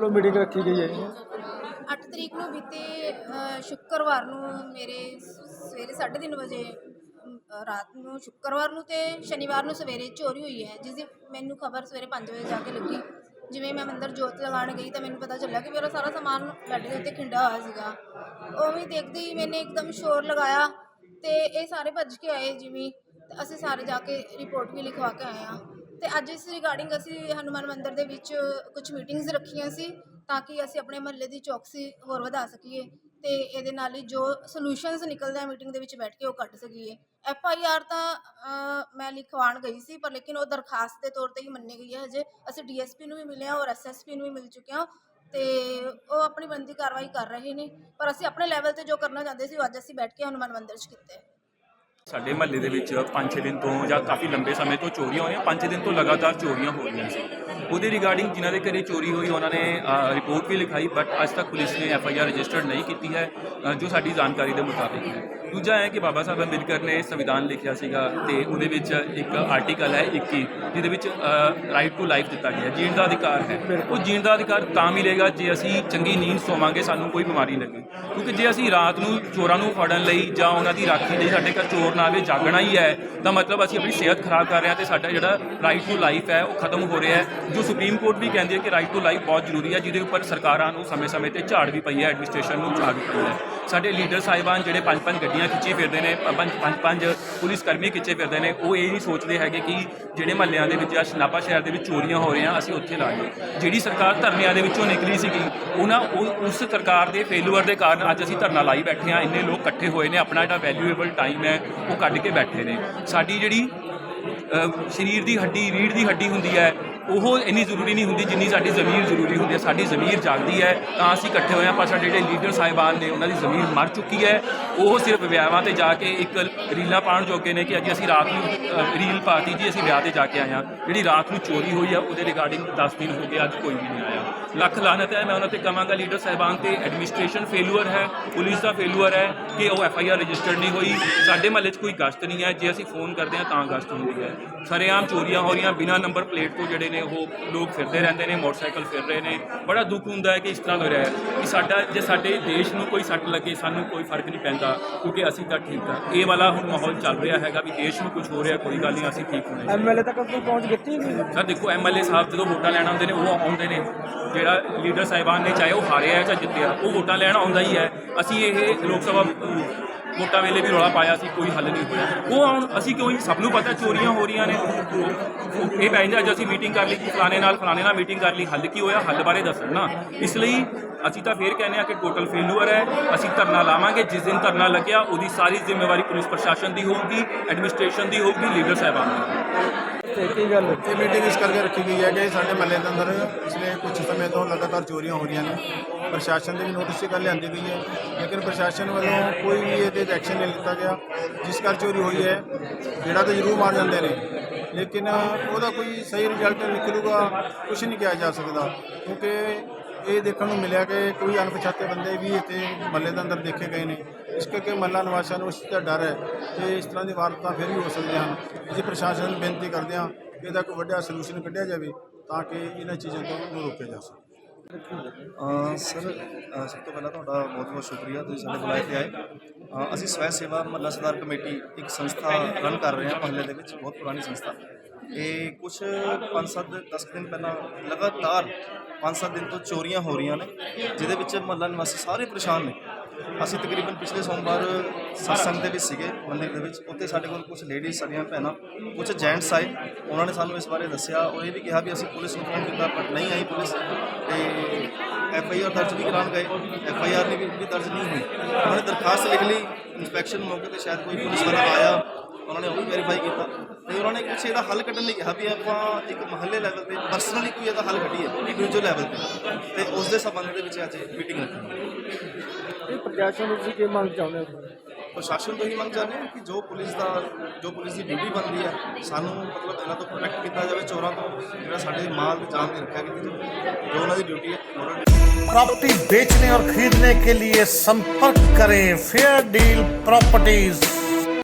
ਵੱਲੋਂ ਮੀਟਿੰਗ ਰੱਖੀ ਗਈ ਹੈ 8 ਤਰੀਕ ਨੂੰ ਬੀਤੇ ਅ, ਸ਼ੁੱਕਰਵਾਰ ਨੂੰ ਮੇਰੇ ਸ- ਸਵੇਰੇ 3:30 ਵਜੇ ਅ, ਰਾਤ ਨੂੰ ਸ਼ੁੱਕਰਵਾਰ ਨੂੰ ਤੇ ਸ਼ਨੀਵਾਰ ਨੂੰ ਸਵੇਰੇ ਚੋਰੀ ਹੋਈ ਹੈ ਜਿਸ ਦੀ ਮੈਨੂੰ ਖਬਰ ਸਵੇਰੇ 5 ਵਜੇ ਜਾ ਕੇ ਲੱਗੀ। ਜਿਵੇਂ ਮੈਂ ਮੰਦਰ ਜੋਤ ਲਗਾਉਣ ਗਈ ਤਾਂ ਮੈਨੂੰ ਪਤਾ ਚੱਲਿਆ ਕਿ ਮੇਰਾ ਸਾਰਾ ਸਮਾਨ ਬੈੱਡ ਦੇ ਉੱਤੇ ਖਿੰਡਾ ਹੋਇਆ ਸੀਗਾ। ਉਵੇਂ ਹੀ ਦੇਖਦੇ ਹੀ ਮੈਨੇ ਇੱਕਦਮ ਸ਼ੋਰ ਲਗਾਇਆ ਤੇ ਇਹ ਸਾਰੇ ਭੱਜ ਕੇ ਆਏ ਜਿਵੇਂ ਤੇ ਅਸੀਂ ਸਾਰੇ ਜਾ ਕੇ ਰਿਪੋਰਟ ਵੀ ਲਿਖਵਾ ਕੇ ਆਏ ਹਾਂ। ਤੇ ਅੱਜ ਇਸ ਰਿਗਾਰਡਿੰਗ ਅਸੀਂ ਹਨੂਮਾਨ ਮੰਦਿਰ ਦੇ ਵਿੱਚ ਕੁਝ ਮੀਟਿੰਗਸ ਰੱਖੀਆਂ ਸੀ ਤਾਂ ਕਿ ਅਸੀਂ ਆਪਣੇ ਮਹੱਲੇ ਦੀ ਚੌਕਸੀ ਹੋਰ ਵਧਾ ਸਕੀਏ ਤੇ ਇਹਦੇ ਨਾਲ ਹੀ ਜੋ ਸੋਲੂਸ਼ਨਸ ਨਿਕਲਦੇ ਆ ਮੀਟਿੰਗ ਦੇ ਵਿੱਚ ਬੈਠ ਕੇ ਉਹ ਕੱਢ ਸਕੀਏ। ਐਫ ਆਈ ਆਰ ਤਾਂ ਮੈਂ ਲਿਖਵਾਉਣ ਗਈ ਸੀ, ਪਰ ਲੇਕਿਨ ਉਹ ਦਰਖਾਸਤ ਦੇ ਤੌਰ ਤੇ ਹੀ ਮੰਨੀ ਗਈ ਹੈ ਹਜੇ। ਅਸੀਂ ਡੀ ਐੱਸ ਪੀ ਨੂੰ ਵੀ ਮਿਲੇ ਹਾਂ, ਔਰ ਪੀ ਨੂੰ ਵੀ ਮਿਲ ਚੁੱਕੇ ਹਾਂ ਤੇ ਉਹ ਆਪਣੀ ਬੰਦੀ ਕਾਰਵਾਈ ਕਰ ਰਹੇ ਨੇ। ਪਰ ਅਸੀਂ ਆਪਣੇ ਲੈਵਲ ਤੇ ਜੋ ਕਰਨਾ ਚਾਹੁੰਦੇ ਸੀ, ਉਹ ਅੱਜ ਅਸੀਂ ਬੈਠ ਕੇ ਹਨੂਮਾਨ ਮੰਦਿਰ 'ਚ ਕੀਤੇ। ਸਾਡੇ ਮਹੱਲੇ ਦੇ ਵਿੱਚ 5-6 ਦਿਨ ਤੋਂ ਜਾਂ ਕਾਫੀ ਲੰਬੇ ਸਮੇਂ ਤੋਂ ਚੋਰੀਆਂ ਹੋਈਆਂ 5 ਦਿਨ ਤੋਂ ਲਗਾਤਾਰ ਚੋਰੀਆਂ ਹੋ ਰਹੀਆਂ ਸੀ। ਉਹਦੇ ਰਿਗਾਰਡਿੰਗ ਜਿਨ੍ਹਾਂ ਦੇ ਘਰੇ ਚੋਰੀ ਹੋਈ, ਉਹਨਾਂ ਨੇ ਰਿਪੋਰਟ ਵੀ ਲਿਖਾਈ ਬਟ ਅੱਜ ਤੱਕ ਪੁਲਿਸ ਨੇ ਐਫ ਆਈ ਆਰ ਰਜਿਸਟਰਡ ਨਹੀਂ ਕੀਤੀ ਹੈ ਜੋ ਸਾਡੀ ਜਾਣਕਾਰੀ ਦੇ ਮੁਤਾਬਿਕ ਹੈ। ਦੂਜਾ ਹੈ ਕਿ ਬਾਬਾ ਸਾਹਿਬ ਅੰਬੇਦਕਰ ਨੇ ਸੰਵਿਧਾਨ ਲਿਖਿਆ ਸੀਗਾ ਤੇ ਉਹਦੇ ਵਿੱਚ ਇੱਕ ਆਰਟੀਕਲ ਹੈ 21 ਜਿਹਦੇ ਵਿੱਚ ਰਾਈਟ ਟੂ ਲਾਈਫ ਦਿੱਤਾ ਗਿਆ, ਜੀਣ ਦਾ ਅਧਿਕਾਰ ਹੈ। ਉਹ ਜੀਣ ਦਾ ਅਧਿਕਾਰ ਤਾਂ ਮਿਲੇਗਾ ਜੇ ਅਸੀਂ ਚੰਗੀ ਨੀਂਦ ਸੋਵਾਂਗੇ, ਸਾਨੂੰ ਕੋਈ ਬਿਮਾਰੀ ਲੱਗੇ ਕਿਉਂਕਿ ਜੇ ਅਸੀਂ ਰਾਤ ਨੂੰ ਚੋਰਾਂ ਨੂੰ ਫੜਨ ਲਈ ਜਾਂ ਉਹਨਾਂ ਦੀ ਰਾਖੀ ਲਈ ਸਾਡੇ ਘਰ ਚੋਰ ਨਾ ਆਵੇ, ਜਾਗਣਾ ਹੀ ਹੈ, ਤਾਂ ਮਤਲਬ ਅਸੀਂ ਆਪਣੀ ਸਿਹਤ ਖਰਾਬ ਕਰ ਰਹੇ ਹਾਂ ਤੇ ਸਾਡਾ ਜਿਹੜਾ ਰਾਈਟ ਟੂ ਲਾਈਫ ਹੈ, ਉਹ ਖਤਮ ਹੋ ਰਿਹਾ ਹੈ। ਜੋ ਸੁਪਰੀਮ ਕੋਰਟ ਵੀ ਕਹਿੰਦੀ ਹੈ ਕਿ ਰਾਈਟ ਟੂ ਲਾਈਫ ਬਹੁਤ ਜ਼ਰੂਰੀ ਹੈ, ਜਿਹਦੇ ਉੱਪਰ ਸਰਕਾਰਾਂ ਨੂੰ ਸਮੇਂ-ਸਮੇਂ ਤੇ ਝਾੜ ਵੀ ਪਈ ਹੈ ਐਡਮਿਨਿਸਟ੍ਰੇਸ਼ਨ ਨੂੰ ਝਾੜ ਵੀ ਪਈ ਹੈ। ਸਾਡੇ ਲੀਡਰ ਸਾਹਿਬਾਨ ਜਿਹੜੇ ਪੰਜ ਪੰਜ ਗੱਡੀਆਂ ਖਿੱਚੀ ਫਿਰਦੇ ਨੇ ਪੰਜ ਪੰਜ ਪੰਜ ਪੁਲਿਸ ਕਰਮੀ ਖਿੱਚੇ ਫਿਰਦੇ ਨੇ, ਉਹ ਇਹ ਨਹੀਂ ਸੋਚਦੇ ਹੈਗੇ ਕਿ ਜਿਹੜੇ ਮਹੱਲਿਆਂ ਦੇ ਵਿੱਚ ਜਾਂ ਸ਼ਨਾਪਾ ਸ਼ਹਿਰ ਦੇ ਵਿੱਚ ਚੋਰੀਆਂ ਹੋ ਰਹੀਆਂ, ਅਸੀਂ ਉੱਥੇ ਲਾ ਲਈਏ। ਜਿਹੜੀ ਸਰਕਾਰ ਧਰਨਿਆਂ ਦੇ ਵਿੱਚੋਂ ਨਿਕਲੀ ਸੀਗੀ ਉਹਨਾਂ ਉਹ ਉਸ ਸਰਕਾਰ ਦੇ ਫੇਲੂਅਰ ਦੇ ਕਾਰਨ ਅੱਜ ਅਸੀਂ ਧਰਨਾ ਲਾਈ ਬੈਠੇ ਹਾਂ, ਇੰਨੇ ਲੋਕ ਇਕੱਠੇ ਹੋਏ ਨੇ, ਆਪਣਾ ਜਿਹੜਾ ਵੈਲਿਊਏਬਲ ਟਾਈਮ ਹੈ, ਉਹ ਕੱਢ ਕੇ ਬੈਠੇ ਨੇ। ਸਾਡੀ ਜਿਹੜੀ ਸਰੀਰ ਦੀ ਹੱਡੀ ਰੀੜ ਦੀ ਹੱਡੀ ਹੁੰਦੀ ਹੈ ਉਹ ਇੰਨੀ ਜ਼ਰੂਰੀ ਨਹੀਂ ਹੁੰਦੀ ਜਿੰਨੀ ਸਾਡੀ ਜ਼ਮੀਰ ਜ਼ਰੂਰੀ ਹੁੰਦੀ ਹੈ। ਸਾਡੀ ਜ਼ਮੀਰ ਜਾਗਦੀ ਹੈ ਤਾਂ ਅਸੀਂ ਇਕੱਠੇ ਹੋਏ ਹਾਂ। ਪਰ ਸਾਡੇ ਜਿਹੜੇ ਲੀਡਰ ਸਾਹਿਬਾਨ ਨੇ ਉਹਨਾਂ ਦੀ ਜ਼ਮੀਰ ਮਰ ਚੁੱਕੀ ਹੈ। ਉਹ ਸਿਰਫ ਵਿਆਹਾਂ ਤੇ ਜਾ ਕੇ ਇੱਕ ਰੀਲਾਂ ਪਾਉਣ ਜੋਗੇ ਨੇ ਕਿ ਅੱਜ ਅਸੀਂ ਰਾਤ ਨੂੰ ਅ, ਰੀਲ ਪਾਤੀ ਜੀ ਅਸੀਂ ਵਿਆਹ ਤੇ ਜਾ ਕੇ ਆਏ ਹਾਂ। ਜਿਹੜੀ ਰਾਤ ਨੂੰ ਚੋਰੀ ਹੋਈ ਆ ਉਹਦੇ ਰਿਗਾਰਡਿੰਗ 10 ਦਿਨ ਹੋ ਗਏ ਅੱਜ ਕੋਈ ਵੀ ਨਹੀਂ ਆਇਆ। ਲੱਖ ਲਾਨਤ ਹੈ। ਮੈਂ ਉਹਨਾਂ ਤੇ ਕਹਾਂਗਾ ਲੀਡਰ ਸਾਹਿਬਾਨ ਤੇ ਐਡਮਿਨਿਸਟ੍ਰੇਸ਼ਨ ਫੇਲੂਅਰ ਹੈ ਪੁਲਿਸ ਦਾ ਫੇਲੂਅਰ ਹੈ ਕਿ ਉਹ ਐਫ ਆਈ ਆਰ ਰਜਿਸਟਰਡ ਨਹੀਂ ਹੋਈ। ਸਾਡੇ ਮਹੱਲੇ 'ਚ ਕੋਈ ਗਸ਼ਤ ਨਹੀਂ ਹੈ। ਜੇ ਅਸੀਂ ਫੋਨ ਕਰਦੇ ਹਾਂ ਤਾਂ ਗਸ਼ਤ ਹੁੰਦੀ ਹੈ। ਸਰੇਆਮ ਚੋਰੀਆਂ ਹੋ ਰਹੀਆਂ ਬਿਨਾਂ ਨੰਬਰ ਪਲੇਟ ਤੋਂ ਜਿਹੜੇ ਨੇ ਉਹ ਲੋਕ ਫਿਰਦੇ ਰਹਿੰਦੇ ਨੇ ਮੋਟਰਸਾਈਕਲ ਫਿਰ ਰਹੇ ਨੇ। ਬੜਾ ਦੁੱਖ ਹੁੰਦਾ ਹੈ ਕਿ ਇਸ ਤਰ੍ਹਾਂ ਹੋ ਰਿਹਾ ਹੈ ਕਿ ਸਾਡਾ ਜੇ ਸਾਡੇ ਦੇਸ਼ ਨੂੰ ਕੋਈ ਸੱਟ ਲੱਗੇ ਸਾਨੂੰ ਕੋਈ ਫ਼ਰਕ ਨਹੀਂ ਪੈਂਦਾ ਕਿਉਂਕਿ ਅਸੀਂ ਤਾਂ ਠੀਕ ਆ ਇਹ ਵਾਲਾ ਹੁਣ ਮਾਹੌਲ ਚੱਲ ਰਿਹਾ ਹੈਗਾ ਵੀ ਦੇਸ਼ ਨੂੰ ਕੁਝ ਹੋ ਰਿਹਾ ਕੋਈ ਗੱਲ ਨਹੀਂ ਅਸੀਂ ਠੀਕ ਹੋਣੇ ਐਮਐਲਏ ਤੱਕ ਕੋਈ ਪਹੁੰਚ ਕੀਤੀ ਨਹੀਂ? ਸਰ ਦੇਖੋ ਐਮਐਲਏ ਸਾਹਿਬ ਜਦੋਂ ਵੋਟਾਂ ਲੈਣ ਆਉਂਦੇ ਨੇ ਉਹ ਆਉਂਦੇ ਨੇ। ਜਿਹੜਾ ਲੀਡਰ ਸਾਹਿਬਾਨ ਨੇ ਚਾਹੇ ਉਹ ਹਾਰਿਆ ਹੈ ਚਾਹੇ ਜਿੱਤਿਆ ਉਹ ਵੋਟਾਂ ਲੈਣ ਆਉਂਦਾ ਹੀ ਹੈ। ਅਸੀਂ ਇਹ ਲੋਕ ਸਭਾ ਵੋਟਾਂ ਵੇਲੇ ਵੀ ਰੌਲਾ ਪਾਇਆ ਸੀ, ਕੋਈ ਹੱਲ ਨਹੀਂ ਹੋਇਆ। ਉਹ ਆਉਣ ਅਸੀਂ ਕਿਉਂ ਸਭ ਨੂੰ ਪਤਾ ਚੋਰੀਆਂ ਹੋ ਰਹੀਆਂ ਨੇ। ਇਹ ਪੈਂਦਾ ਅੱਜ ਅਸੀਂ ਮੀਟਿੰਗ ਕਰ ਲਈ, ਫਲਾਣੇ ਨਾਲ ਫਲਾਣੇ ਨਾਲ ਮੀਟਿੰਗ ਕਰ ਲਈ। ਹੱਲ ਕੀ ਹੋਇਆ? ਹੱਲ ਬਾਰੇ ਦੱਸਣ ਨਾ। ਇਸ ਲਈ ਅਸੀਂ ਤਾਂ ਫੇਰ ਕਹਿੰਦੇ ਆ ਕਿ ਟੋਟਲ ਫੇਲੂਅਰ ਹੈ। ਅਸੀਂ ਧਰਨਾ ਲਾਵਾਂਗੇ। ਜਿਸ ਦਿਨ ਧਰਨਾ ਲੱਗਿਆ, ਉਹਦੀ ਸਾਰੀ ਜ਼ਿੰਮੇਵਾਰੀ ਪੁਲਿਸ ਪ੍ਰਸ਼ਾਸਨ ਦੀ ਹੋਊਗੀ ਐਡਮਿਨਿਸਟ੍ਰੇਸ਼ਨ ਦੀ ਹੋਊਗੀ ਲੀਡਰ ਸਾਹਿਬਾਨ ਦੀ। ਤੇ ਕੀ ਗੱਲ ਇਹ ਮੀਟਿੰਗ ਇਸ ਕਰਕੇ ਰੱਖੀ ਗਈ ਹੈ ਕਿ ਸਾਡੇ ਮਹੱਲੇ ਦੇ ਅੰਦਰ ਪਿਛਲੇ ਕੁਝ ਸਮੇਂ ਤੋਂ ਲਗਾਤਾਰ ਚੋਰੀਆਂ ਹੋ ਰਹੀਆਂ ਨੇ। ਪ੍ਰਸ਼ਾਸਨ ਦੇ ਵੀ ਨੋਟਿਸ 'ਚ ਗੱਲ ਲਿਆਂਦੀ ਗਈ ਹੈ। ਲੇਕਿਨ ਪ੍ਰਸ਼ਾਸਨ ਵੱਲੋਂ ਕੋਈ ਵੀ ਇਹਦੇ 'ਤੇ ਐਕਸ਼ਨ ਨਹੀਂ ਲਿੱਤਾ ਗਿਆ। ਜਿਸ ਘਰ ਚੋਰੀ ਹੋਈ ਹੈ, ਜਿਹੜਾ ਤਾਂ ਜ਼ਰੂਰ ਮਾਰ ਜਾਂਦੇ ਨੇ। ਲੇਕਿਨ ਉਹਦਾ ਕੋਈ ਸਹੀ ਰਿਜ਼ਲਟ ਨਿਕਲੂਗਾ ਕੁਝ ਨਹੀਂ ਕਿਹਾ ਜਾ ਸਕਦਾ। ਕਿਉਂਕਿ ਇਹ ਦੇਖਣ ਨੂੰ ਮਿਲਿਆ ਕਿ ਕੋਈ ਅਣਪਛਾਤੇ ਬੰਦੇ ਵੀ ਇੱਥੇ ਮਹੱਲੇ ਦੇ ਅੰਦਰ ਦੇਖੇ ਗਏ ਨੇ। ਇਸ ਕਰਕੇ ਮਹੱਲਾ ਨਿਵਾਸੀਆਂ ਨੂੰ ਇਸ ਚੀਜ਼ ਦਾ ਡਰ ਹੈ ਕਿ ਇਸ ਤਰ੍ਹਾਂ ਦੀ ਵਾਰਦਾਤਾਂ ਫਿਰ ਵੀ ਹੋ ਸਕਦੀਆਂ ਹਨ। ਅਸੀਂ ਪ੍ਰਸ਼ਾਸਨ ਨੂੰ ਬੇਨਤੀ ਕਰਦੇ ਹਾਂ ਕਿ ਇਹਦਾ ਕੋਈ ਵੱਡਾ ਸੋਲੂਸ਼ਨ ਕੱਢਿਆ ਜਾਵੇ ਤਾਂ ਕਿ ਇਹਨਾਂ ਚੀਜ਼ਾਂ ਤੋਂ ਨੂੰ ਰੋਕਿਆ ਜਾ ਸਕੇ। ਸਰ ਸਭ ਤੋਂ ਪਹਿਲਾਂ ਤੁਹਾਡਾ ਬਹੁਤ ਬਹੁਤ ਸ਼ੁਕਰੀਆ, ਤੁਸੀਂ ਸਾਡੇ ਬੁਲਾਏ ਤੇ ਆਏ। ਅਸੀਂ ਸਵੈ ਸੇਵਾ ਮਹੱਲਾ ਸੁਧਾਰ ਕਮੇਟੀ ਇੱਕ ਸੰਸਥਾ ਰਨ ਕਰ ਰਹੇ ਹਾਂ ਮਹੱਲੇ ਦੇ ਵਿੱਚ, ਬਹੁਤ ਪੁਰਾਣੀ ਸੰਸਥਾ। ਇਹ ਕੁਝ 5-7 10 ਦਿਨ ਪਹਿਲਾਂ ਲਗਾਤਾਰ 5-7 ਦਿਨ ਤੋਂ ਚੋਰੀਆਂ ਹੋ ਰਹੀਆਂ ਨੇ, ਜਿਹਦੇ ਵਿੱਚ ਮਹੱਲਾ ਨਿਵਾਸੀ ਸਾਰੇ ਪਰੇਸ਼ਾਨ ਨੇ। ਅਸੀਂ ਤਕਰੀਬਨ ਪਿਛਲੇ ਸੋਮਵਾਰ ਸਤਸੰਗ ਦੇ ਵਿੱਚ ਸੀਗੇ, ਮੰਦਿਰ ਦੇ ਵਿੱਚ। ਉੱਥੇ ਸਾਡੇ ਕੋਲ ਕੁਝ ਲੇਡੀਜ਼ ਸਾਡੀਆਂ ਭੈਣਾਂ ਕੁਝ ਜੈਂਟਸ ਆਏ। ਉਹਨਾਂ ਨੇ ਸਾਨੂੰ ਇਸ ਬਾਰੇ ਦੱਸਿਆ। ਔਰ ਇਹ ਵੀ ਕਿਹਾ ਵੀ ਅਸੀਂ ਪੁਲਿਸ ਨੂੰ ਫੋਨ ਕੀਤਾ, ਪਰ ਨਹੀਂ ਆਈ ਪੁਲਿਸ। ਤੇ ਐਫ ਆਈ ਆਰ ਦਰਜ ਵੀ ਕਰਾਉਣ ਗਏ। ਐਫ ਆਈ ਆਰ ਨੇ ਵੀ ਦਰਜ ਨਹੀਂ ਹੋਈ। ਉਹਨਾਂ ਨੇ ਦਰਖਾਸਤ ਲਿਖ ਲਈ ਇਨਸਪੈਕਸ਼ਨ ਮੌਕੇ ਤੇ ਸ਼ਾਇਦ ਕੋਈ ਪੁਲਿਸ ਵਾਲਾ ਆਇਆ। ਉਹਨਾਂ ਨੇ ਉਹ ਵੀ ਵੈਰੀਫਾਈ ਕੀਤਾ। ਤੇ ਉਹਨਾਂ ਨੇ ਕੁਛ ਇਹਦਾ ਹੱਲ ਕੱਢਣ ਲਈ ਕਿਹਾ ਵੀ ਆਪਾਂ ਇੱਕ ਮਹੱਲੇ ਲੈਵਲ ਤੇ ਪਰਸਨਲੀ ਕੋਈ ਇਹਦਾ ਹੱਲ ਕੱਢੀਏ ਇੰਡੀਵਿਜੂਅਲ ਲੈਵਲ ਤੇ। ਤੇ ਉਸ ਦੇ ਸੰਬੰਧ ਦੇ ਵਿੱਚ ਅੱਜ ਮੀਟਿੰਗ ਰੱਖੀ। ਪ੍ਰਸ਼ਾਸਨ ਨੂੰ ਤੁਸੀਂ ਕੀ ਮੰਗ ਚਾਹੁੰਦੇ ਹੋ ਪ੍ਰਸ਼ਾਸਨ ਤੋਂ ਹੀ ਮੰਗ ਚਾਹੁੰਦੇ ਹਾਂ ਕਿ ਜੋ ਪੁਲਿਸ ਦਾ ਜੋ ਪੁਲਿਸ ਦੀ ਡਿਊਟੀ ਬਣਦੀ ਹੈ ਸਾਨੂੰ ਮਤਲਬ ਇਹਨਾਂ ਤੋਂ ਪ੍ਰੋਟੈਕਟ ਕੀਤਾ ਜਾਵੇ ਚੋਰਾਂ ਤੋਂ ਜਿਹੜਾ ਸਾਡੇ ਮਾਲ ਤੇ ਜਾਨ ਦੀ ਰੱਖਿਆ ਕੀਤੀ ਜਾਵੇ ਜੋ ਉਹਨਾਂ ਦੀ ਡਿਊਟੀ ਹੈ ਉਹਨਾਂ प्रॉपर्टी बेचने और खरीदने के लिए संपर्क करें फेयर डील प्रॉपर्टीज